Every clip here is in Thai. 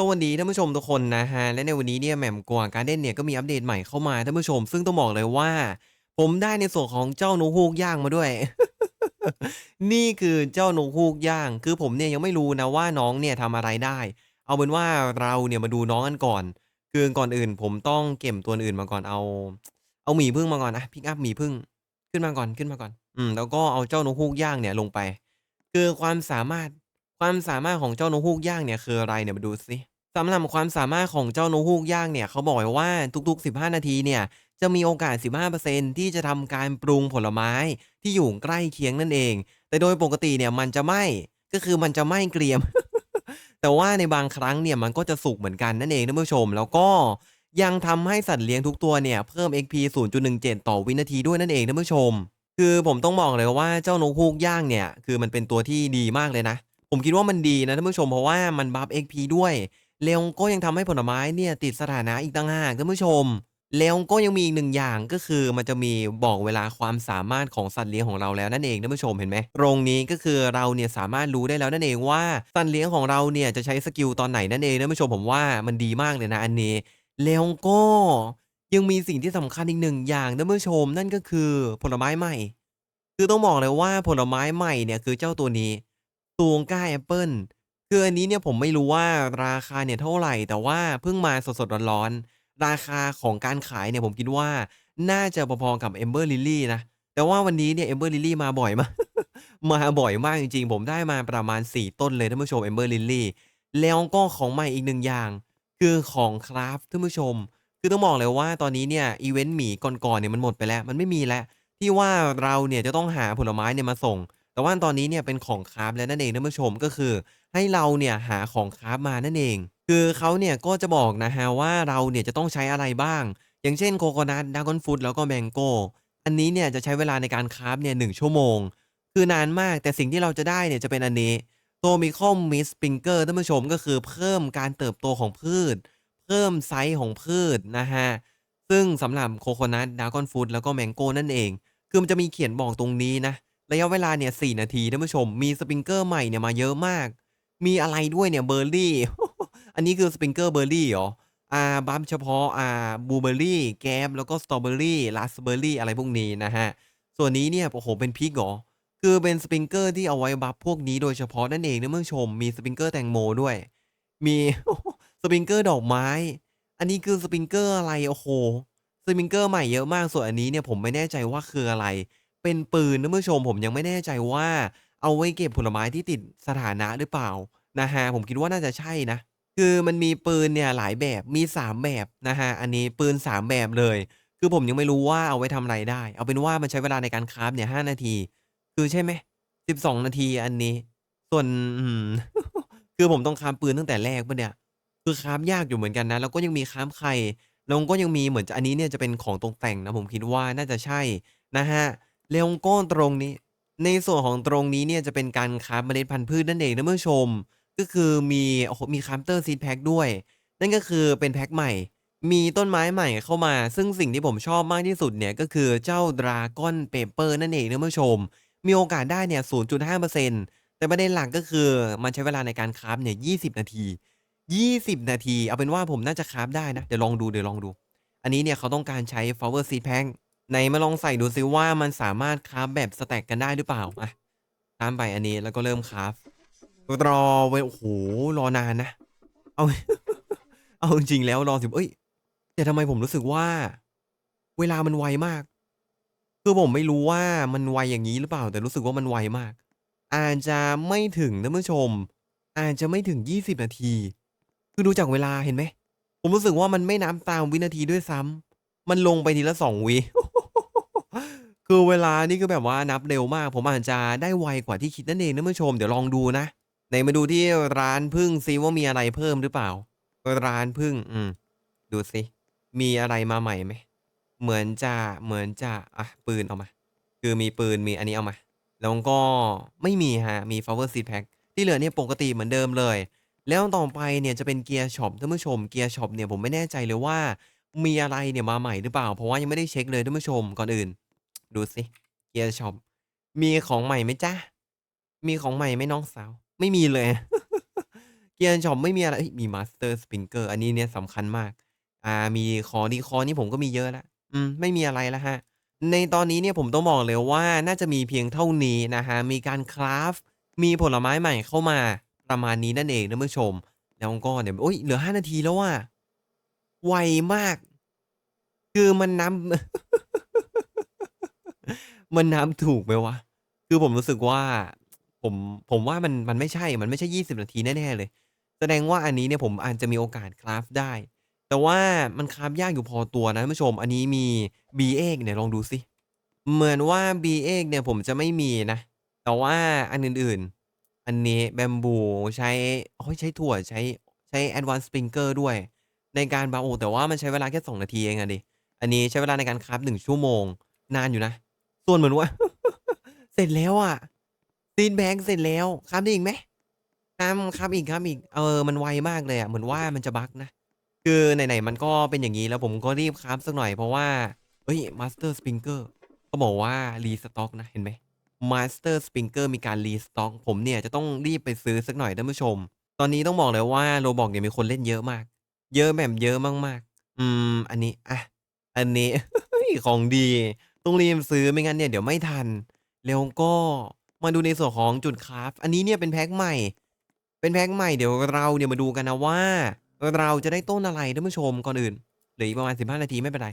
สวัสดีท่านผู้ชมทุกคนนะฮะ และในวันนี้เนี่ยแหม่มกวางการเด้นเนี่ยก็มีอัปเดตใหม่เข้ามาท่านผู้ชม ซึ่งต้องบอกเลยว่า ผมได้ในส่วนของเจ้านกฮูกย่างมาด้วย นี่คือเจ้านกฮูกย่าง คือผมเนี่ยยังไม่รู้นะว่าน้องเนี่ยทำอะไรได้ เอาเป็นว่าเราเนี่ยมาดูน้องกันก่อน คือก่อนอื่น ผมต้องเก็บตัวอื่นมาก่อนเอา เอาหมีพึ่งมาก่อนนะพิกอัพหมีพึ่งขึ้นมาก่อนขึ้นมาก่อน อืมแล้วก็เอาเจ้านกฮูกย่างเนี่ยลงไป คือความสามารถ ความสามารถของเจ้านกฮูกย่างเนี่ยคืออะไรเนี่ยมาดูสิสำหรับความสามารถของเจ้านกฮูกย่างเนี่ยเขาบอกไว้ว่าทุกๆ 15 นาทีเนี่ยจะมีโอกาส 15%ที่จะทำการปรุงผลไม้ที่อยู่ใกล้เคียงนั่นเอง แต่โดยปกติเนี่ยมันจะไหม้ก็คือมันจะไหม้เกรียม แต่ว่าในบางครั้งเนี่ยมันก็จะสุกเหมือนกันนั่นเองท่านผู้ชม แล้วก็ยังทำให้สัตว์เลี้ยงทุกตัวเนี่ยเพิ่ม XP 0.17 ต่อวินาทีด้วยนั่นเองท่านผู้ชม คือผมต้องบอกเลยว่าเจ้านกฮูกย่างเนี่ยคือมันเป็นตัวที่ดีมากเลยนะ ผมคิดว่ามันดีนะท่านผู้ชมเพราะว่ามันบัฟ XP ด้วยแล้วก็ยังทำให้ผลไม้เนี่ยติดสถานะอีกต่างหากท่านผู้ชมแล้วก็ยังมีอีกหนึ่งอย่างก็คือมันจะมีบอกเวลาความสามารถของสัตว์เลี้ยงของเราแล้วนั่นเองท่านผู้ชมเห็นไหมตรงนี้ก็คือเราเนี่ยสามารถรู้ได้แล้วนั่นเองว่าสัตว์เลี้ยงของเราเนี่ยจะใช้สกิลตอนไหนนั่นเองท่านผู้ชมผมว่ามันดีมากเลยนะอันนี้แล้วก็ยังมีสิ่งที่สำคัญอีกหนึ่งอย่างท่านผู้ชมนั่นก็คือผลไม้ใหม่ คือต้องบอกเลยว่าผลไม้ใหม่เนี่ยคือเจ้าตัวนี้ ตูงก้าแอปเปิลคืออันนี้เนี่ยผมไม่รู้ว่าราคาเนี่ยเท่าไหร่ แต่ว่าเพิ่งมาสดๆร้อนๆราคาของการขายเนี่ยผมคิดว่าน่าจะพอๆกับ Ember Lily นะ แต่ว่าวันนี้เนี่ย Ember Lily มาบ่อยมาก มาบ่อยมากจริงๆ ผมได้มาประมาณ 4 ต้นเลยท่านผู้ชม Ember Lily แล้วก็ของใหม่อีกหนึ่งอย่าง คือของคราฟท่านผู้ชม คือต้องบอกเลยว่าตอนนี้เนี่ยอีเวนต์หมีก่อนๆเนี่ยมันหมดไปแล้ว มันไม่มีแล้วที่ว่าเราเนี่ยจะต้องหาผลไม้เนี่ยมาส่ง แต่ว่าตอนนี้เนี่ยเป็นของคราฟแล้วนั่นเองท่านผู้ชมก็คือ ให้เราเนี่ยหาของคราฟมานั่นเอง คือเขาเนี่ยก็จะบอกนะฮะว่าเราเนี่ยจะต้องใช้อะไรบ้าง อย่างเช่นโคโคนัทดากอนฟูดแล้วก็แมงโก้อันนี้เนี่ยจะใช้เวลาในการคราฟเนี่ยหนึ่งชั่วโมง คือนานมากแต่สิ่งที่เราจะได้เนี่ยจะเป็นอันนี้โทมิคอมมิสปิงเกอร์ท่านผู้ชมก็คือเพิ่มการเติบโตของพืช เพิ่มไซส์ของพืชนะฮะซึ่งสำหรับโคโคนัทดากอนฟูดแล้วก็แมงโก้นั่นเอง คือมันจะมีเขียนบอกตรงนี้นะ ระยะเวลาเนี่ย4นาทีท่านผู้ชม มีสปริงเกอร์ใหม่เนี่ยมาเยอะมาก มีอะไรด้วยเนี่ยเบอร์รี่ อันนี้คือสปริงเกอร์เบอร์รี่เหรอ อ่าบัฟเฉพาะอ่าบลูเบอร์รี่ แกมแล้วก็สตรอเบอร์รี่ราสเบอร์รี่อะไรพวกนี้นะฮะ ส่วนนี้เนี่ยโอ้โหเป็นพริกเหรอ คือเป็นสปริงเกอร์ที่เอาไว้บัฟพวกนี้โดยเฉพาะนั่นเองนะเมื่อชม มีสปริงเกอร์แตงโมด้วย มีสปริงเกอร์ดอกไม้ อันนี้คือสปริงเกอร์อะไรโอ้โหสปริงเกอร์ใหม่เยอะมากส่วนอันนี้เนี่ยผมไม่แน่ใจว่าคืออะไร เป็นปืนนะเมื่อชมผมยังไม่แน่ใจว่า เอาไว้เก็บผลไม้ที่ติดสถานะหรือเปล่านะฮะผมคิดว่าน่าจะใช่นะ คือมันมีปืนเนี่ยหลายแบบมี 3 แบบนะฮะอันนี้ปืน 3 แบบเลย คือผมยังไม่รู้ว่าเอาไว้ทำอะไรได้ เอาเป็นว่ามันใช้เวลาในการคราฟเนี่ย5นาที คือใช่ไหม12นาทีอันนี้ ส่วนอืมคือผมต้องคราฟปืนตั้งแต่แรกปะเนี่ยคือคราฟยากอยู่เหมือนกันนะแล้วก็ยังมีคราฟไข่แล้วก็ยังมีเหมือนจะอันนี้เนี่ยจะเป็นของตกแต่งนะผมคิดว่าน่าจะใช่นะฮะ แล้วก็ตรงนี้ ในส่วนของตรงนี้เนี่ยจะเป็นการคราเมล็ดพันธุ์พืชนั่นเองนะเมื่อชม ก็คือมีโอ้โหมีคราฟเตอร์ซีดแพ็กด้วย นั่นก็คือเป็นแพ็กใหม่ มีต้นไม้ใหม่เข้ามา ซึ่งสิ่งที่ผมชอบมากที่สุดเนี่ยก็คือเจ้าดราก้อนเปเปอร์นั่นเองนะเมื่อชม มีโอกาสได้เนี่ย 0.5%แต่ประเด็นหลักก็คือมันใช้เวลาในการคราฟเนี่ย 20 นาที 20 นาที เอาเป็นว่าผมน่าจะคราฟได้นะ เดี๋ยวลองดู เดี๋ยวลองดู อันนี้เนี่ยเขาต้องการใช้ flower seed pack ไหนมาลองใส่ดูซิว่ามันสามารถคราฟแบบสแต็กกันได้หรือเปล่าอะตามไปอันนี้แล้วก็เริ่มคราฟรอไว้โอ้โหรอนานนะเอา เอาจริงแล้วรอสิเอ้ยแต่ทำไมผมรู้สึกว่า เวลามันไวมาก คือผมไม่รู้ว่ามันไวอย่างนี้หรือเปล่า แต่รู้สึกว่ามันไวมาก อาจจะไม่ถึงท่านผู้ชม อาจจะไม่ถึง20นาที คือดูจากเวลาเห็นไหม ผมรู้สึกว่ามันไม่นับตามวินาทีด้วยซ้ำมันลงไปทีละสองวิ คือเวลานี่คือแบบว่านับเร็วมาก ผมอาจจะได้ไวกว่าที่คิดนั่นเองท่านผู้ชมเดี๋ยวลองดูนะไหนมาดูที่ร้านพึ่งซิว่ามีอะไรเพิ่มหรือเปล่า ร้านพึ่ง อืม ดูสิมีอะไรมาใหม่ไหมเหมือนจะเหมือนจะอะปืนเอามา คือมีปืนมีอันนี้เอามา แล้วก็ไม่มีฮะมี flower seed pack ที่เหลือเนี่ยปกติเหมือนเดิมเลย แล้วต่อไปเนี่ยจะเป็นเกียร์ช็อปท่านผู้ชมเกียร์ช็อปเนี่ยผมไม่แน่ใจเลยว่า มีอะไรเนี่ยมาใหม่หรือเปล่า เพราะว่ายังไม่ได้เช็คเลยท่านผู้ชมก่อนอื่น ดูสิเกียร์ช็อปมีของใหม่ไหมจ๊ะมีของใหม่ไหมน้องสาว ไม่มีเลย เกียร์ช็อปไม่มีอะไรเฮ้ยมี Master Springer อันนี้เนี่ยสำคัญมาก อ่า มีของ Decor นี่ผมก็มีเยอะแล้วอืม ไม่มีอะไรแล้วครับในตอนนี้เนี่ยผมต้องบอกเลยว่าน่าจะมีเพียงเท่านี้นะครับมีการคราฟ มีผลไม้ใหม่เข้ามาประมาณนี้นั่นเองท่านผู้ชม แล้วก็เดี๋ยวอุ๊ยเหลือ5นาทีแล้วอะไวมาก คือมันนับ มันนับถูกไหมวะ?คือผมรู้สึกว่า ผมผมว่ามันมันไม่ใช่ มันไม่ใช่ 20 นาทีแน่ๆเลย แสดงว่าอันนี้เนี่ยผมอาจจะมีโอกาสคราฟได้ แต่ว่ามันคราฟยากอยู่พอตัวนะท่านผู้ชม อันนี้มี B8 ไหนลองดูสิ เหมือนว่า B8 เนี่ยผมจะไม่มีนะ แต่ว่าอันอื่นๆ อันนี้ Bamboo ใช้โอ๊ยใช้ถั่วใช้ใช้ Advanced Springer ด้วย ในการบาโอแต่ว่ามันใช้เวลาแค่ 2 นาทีเองอะสิอันนี้ใช้เวลาในการคราฟ1ชั่วโมง นานอยู่นะ ส่วนเหมือนว่า เสร็จแล้วอะ Seed Bank เสร็จแล้วคราฟต์ได้อีกไหม?คราฟต์คราฟต์อีกคราฟต์อีกเออมันไวมากเลยอะเหมือนว่ามันจะบักนะคือไหนๆมันก็เป็นอย่างงี้แล้วผมก็รีบคราฟต์สักหน่อยเพราะว่าเฮ้ย Master Springer เขาบอกว่า restock นะเห็นไหม Master Springer มีการ restock ผมเนี่ยจะต้องรีบไปซื้อสักหน่อยท่านผู้ชม ตอนนี้ต้องบอกเลยว่า Roblox เนี่ยมีคนเล่นเยอะมาก เยอะแบบเยอะมากๆ อืม อันนี้อะอันนี้ของดี ต้องรีบซื้อไม่งั้นเนี่ยเดี๋ยวไม่ทัน แล้วก็มาดูในส่วนของจุดคราฟ อันนี้เนี่ยเป็นแพ็กใหม่ เป็นแพ็กใหม่เดี๋ยวเราเนี่ยมาดูกันนะว่า เราจะได้ต้นอะไรท่านผู้ชมก่อนอื่นเหลืออีกประมาณ 15 นาทีไม่เป็นไร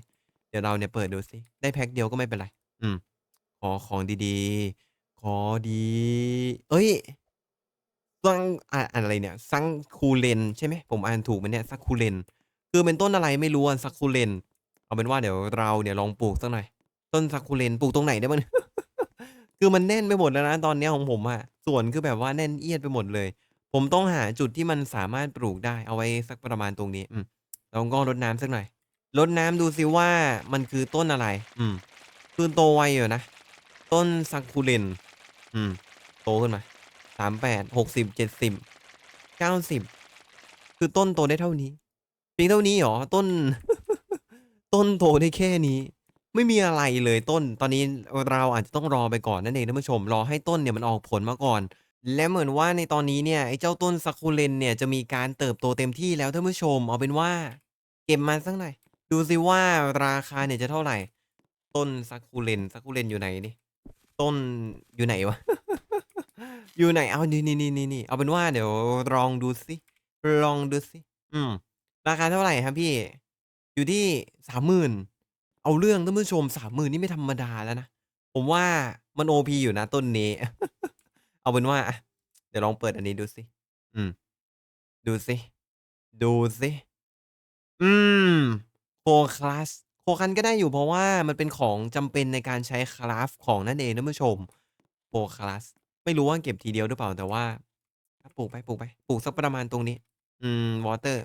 เดี๋ยวเราเนี่ยเปิดดูสิได้แพ็กเดียวก็ไม่เป็นไร อืม ขอของดีๆ ขอดีเฮ้ยซังอ่าอะไรเนี่ย Succulent ใช่ไหมผมอ่านถูกไหมเนี่ย Succulent คือเป็นต้นอะไรไม่รู้อะ Succulent เอาเป็นว่าเดี๋ยวเราเนี่ยลองปลูกสักหน่อย ต้น Succulent ปลูกตรงไหนได้บ้าง คือมันแน่นไปหมดแล้วนะตอนเนี้ยของผมอะสวนคือแบบว่าแน่นเอียดไปหมดเลย ผมต้องหาจุดที่มันสามารถปลูกได้เอาไว้สักประมาณตรงนี้อืมแล้วก็รดน้ำสักหน่อยรดน้ำดูสิว่ามันคือต้นอะไร อืมคือโตไวอยู่นะ ต้น Succulent อืม โตขึ้นมา38 60 70 90คือต้นโตได้เท่านี้เพียงเท่านี้เหรอ?ต้น ต้นโตได้แค่นี้ ไม่มีอะไรเลยต้น ตอนนี้เราอาจจะต้องรอไปก่อนนั่นเองท่านผู้ชม รอให้ต้นเนี่ยมันออกผลมาก่อน และเหมือนว่าในตอนนี้เนี่ยไอ้เจ้าต้น Succulent เนี่ยจะมีการเติบโตเต็มที่แล้วท่านผู้ชม เอาเป็นว่า เก็บมาสักหน่อย ดูสิว่าราคาเนี่ยจะเท่าไหร่ ต้น Succulent Succulent อยู่ไหนนี่ต้นอยู่ไหนวะ อยู่ไหน เอ้าวนี่ๆๆๆเอาเป็นว่าเดี๋ยวลองดูสิ ลองดูสิ อืม ราคาเท่าไหร่ครับพี่?อยู่ที่30,000 เอาเรื่องท่านผู้ชม30,000นี่ไม่ธรรมดาแล้วนะ ผมว่ามัน OP อยู่นะต้นนี้ เอาเป็นว่า เดี๋ยวลองเปิดอันนี้ดูสิ อืม ดูสิ ดูสิ อืม Crocus Crocus ก็ได้อยู่เพราะว่ามันเป็นของจำเป็นในการใช้คราฟของนั่นเองท่านผู้ชม Crocus ไม่รู้ว่าเก็บทีเดียวหรือเปล่าแต่ว่าปลูกไปปลูกไปปลูกสักประมาณตรงนี้ อืม water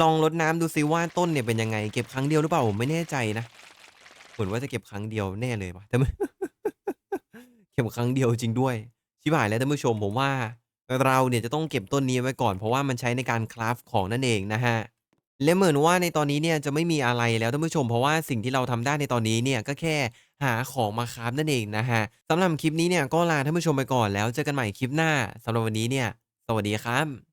ลองรดน้ำดูสิว่าต้นเนี่ยเป็นยังไง เก็บครั้งเดียวหรือเปล่าผมไม่แน่ใจนะ มือนว่าจะเก็บครั้งเดียวแน่เลยว่ะแต่มันเก็บครั้งเดียวจริงด้วย ชิบหายแล้วท่านผู้ชมผมว่า เราเนี่ยจะต้องเก็บต้นนี้ไว้ก่อน เพราะว่ามันใช้ในการคราฟของนั่นเองนะครับและเหมือนว่าในตอนนี้เนี่ยจะไม่มีอะไรแล้วท่านผู้ชมเพราะว่าสิ่งที่เราทำได้ในตอนนี้เนี่ยก็แค่หาของมาคราฟนั่นเองนะครับสำหรับคลิปนี้เนี่ยก็ลาท่านผู้ชมไปก่อนแล้วเจอกันใหม่คลิปหน้าสำหรับวันนี้เนี่ย สวัสดีครับ